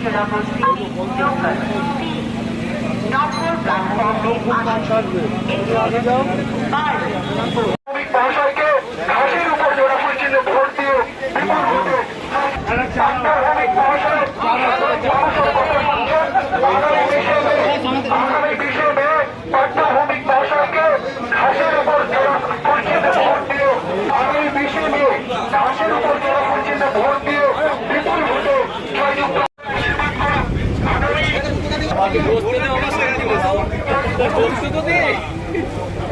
জোড়াবস্তি local তিন নম্বর প্ল্যাটফর্মে আসুন মহাশয়কে ঘাসের উপর জোড়া ফুলছিল ভোট দিয়ে বিপুল ভোটে আন্তর্জাতিক মহাশয় আগামী বিশে মে পাটনা ভৌমিক মহাশয়কে ঘাসের উপর জোড়া ফুলছিল ভোট দিয়ে আগামী বিশে মে ঘাসের উপর জোড়া ফুলছিল ভোট দিয়ে বিপুল ভোটে জয়যুক্ত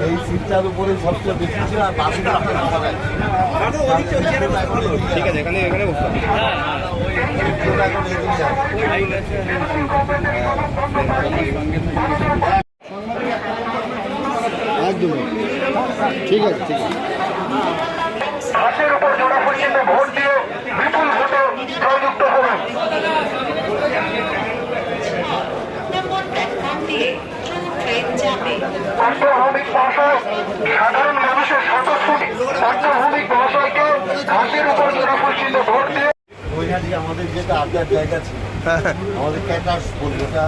এই সিটটার উপরে সবচেয়ে বেশি ছিল আর দেখা ঠিক আছে এখানে এখানে। একদমই ঠিক আছে ঠিক আছে ভোট দিয়ে আমাদের যেটা আড্ডার জায়গা ছিল। আমাদের ক্যাটার্স বলি ওটা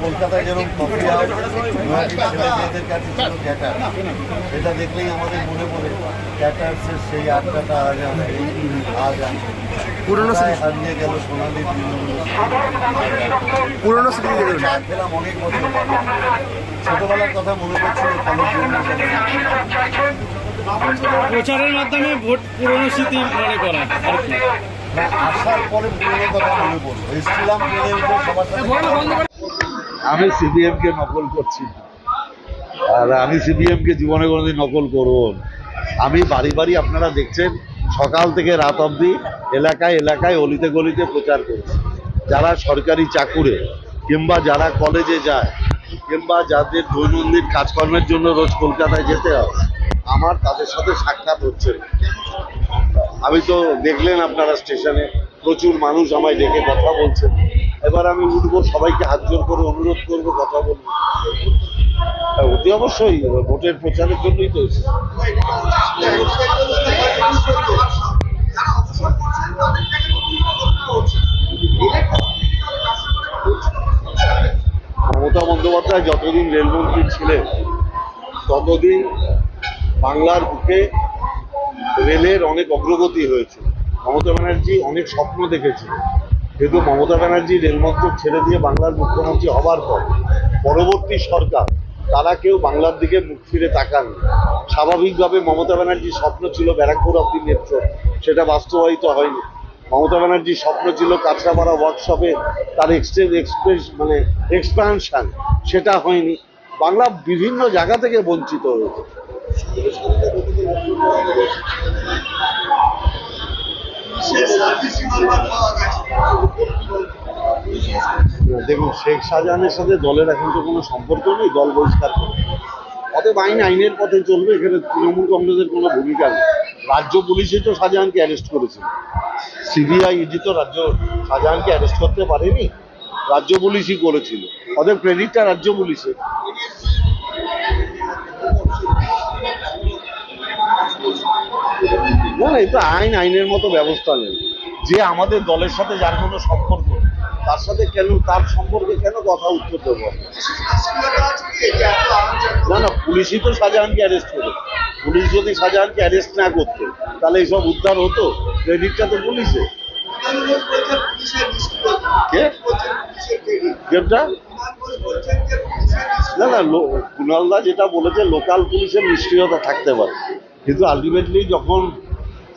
কলকাতায় যেরকম কফি হাউস মেয়েদের কাছে ছিল ক্যাটার এটা দেখলেই আমাদের মনে পড়ে ক্যাটার্সের সেই আড্ডাটা আজ আর- আজ আর পুরনো হারিয়ে গেল সোনালি পুরনো খেলাম অনেক বছর ছোটবেলার কথা মনে পড়ছিল প্রচারের মাধ্যমে ভোট পুরনো স্মৃতি মনে করা না, আসার সাথে। আমি কে নকল করছি আর আমি সিপিএম কে জীবনে কোনোদিন নকল করব আমি বাড়ি বাড়ি আপনারা দেখছেন সকাল থেকে রাত অবধি এলাকায় এলাকায় অলিতে গলিতে প্রচার করছি। যারা সরকারি চাকুরে কিংবা যারা কলেজে যায় কিংবা যাদের দৈনন্দিন কাজকর্মের জন্য রোজ কলকাতায় যেতে হয় আমার তাদের সাথে সাক্ষাৎ হচ্ছে। আমি তো দেখলেন আপনারা স্টেশনে প্রচুর মানুষ আমায় ডেকে কথা বলছেন। এবার আমি উঠবো সবাইকে হাত জোর করে অনুরোধ করব কথা বলব। হ্যাঁ, অতি অবশ্যই ভোটের প্রচারের জন্যই তো মমতা বন্দ্যোপাধ্যায় যতদিন রেলমন্ত্রী ছিলেন ততদিন বাংলার বুকে রেলের অনেক অগ্রগতি হয়েছে। মমতা ব্যানার্জি অনেক স্বপ্ন দেখেছিল কিন্তু মমতা ব্যানার্জি রেলমন্ত্রক ছেড়ে দিয়ে বাংলার মুখ্যমন্ত্রী হবার পর পরবর্তী সরকার, তারা কেউ বাংলার দিকে মুখ ফিরে তাকান স্বাভাবিকভাবে মমতা ব্যানার্জির স্বপ্ন ছিল ব্যারাকপুর অব্দি মেট্রো সেটা বাস্তবায়িত হয়নি। মমতা ব্যানার্জির স্বপ্ন ছিল কাঁচরাপাড়া ওয়ার্কশপে তার এক্সটেন্স এক্সপ্রেস মানে এক্সপ্যানশন সেটা হয়নি। বাংলা বিভিন্ন জায়গা থেকে বঞ্চিত হয়েছে। দেখুন, শেখ শাহজাহানের সাথে দলের এখন তো কোনো সম্পর্ক নেই, দল বহিষ্কার করে। অতএব আইন আইনের পথে চলবে, এখানে তৃণমূল কংগ্রেসের কোনো ভূমিকা নেই। রাজ্য পুলিশই তো শাহজাহানকে অ্যারেস্ট করেছিল সিবিআই ইডি তো রাজ্য শাহজাহানকে অ্যারেস্ট করতে পারেনি, রাজ্য পুলিশই করেছিল। অতএব ক্রেডিটটা রাজ্য পুলিশের। আইন, আইনের মতো ব্যবস্থা নেই। যে আমাদের দলের সাথে যার কোনো সম্পর্ক, তার সাথে কেন, তার সম্পর্কে কেন কথা উত্তর দেবো? না না, পুলিশই তো শাহজাহানকে অ্যারেস্ট করে পুলিশ যদি শাহজাহানকে অ্যারেস্ট না করতো, তাহলে এইসব উদ্ধার হতো? ক্রেডিটটা তো পুলিশে। না না কুণালদা যেটা বলেছে, লোকাল পুলিশের নিষ্ক্রিয়তা থাকতে পারে। কিন্তু আলটিমেটলি যখন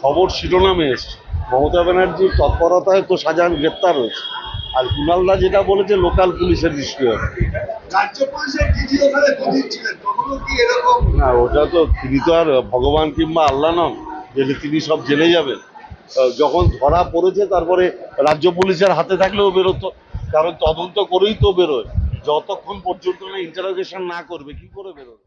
খবর শিরোনামে এসছে। মমতা ব্যানার্জির তৎপরতায় তো শাহজাহান গ্রেপ্তার হয়েছে। আর কুণালদা যেটা বলেছে লোকাল পুলিশের এরকম? না ওটা তো তিনি তো আর ভগবান কিংবা আল্লাহ নন যে তিনি সব জেনে যাবেন। যখন ধরা পড়েছে তারপরে রাজ্য পুলিশের হাতে থাকলেও বেরোতো। কারণ তদন্ত করেই তো বেরোয়। যতক্ষণ পর্যন্ত না ইন্টারোগেশন না করবে কি করে বেরোবে?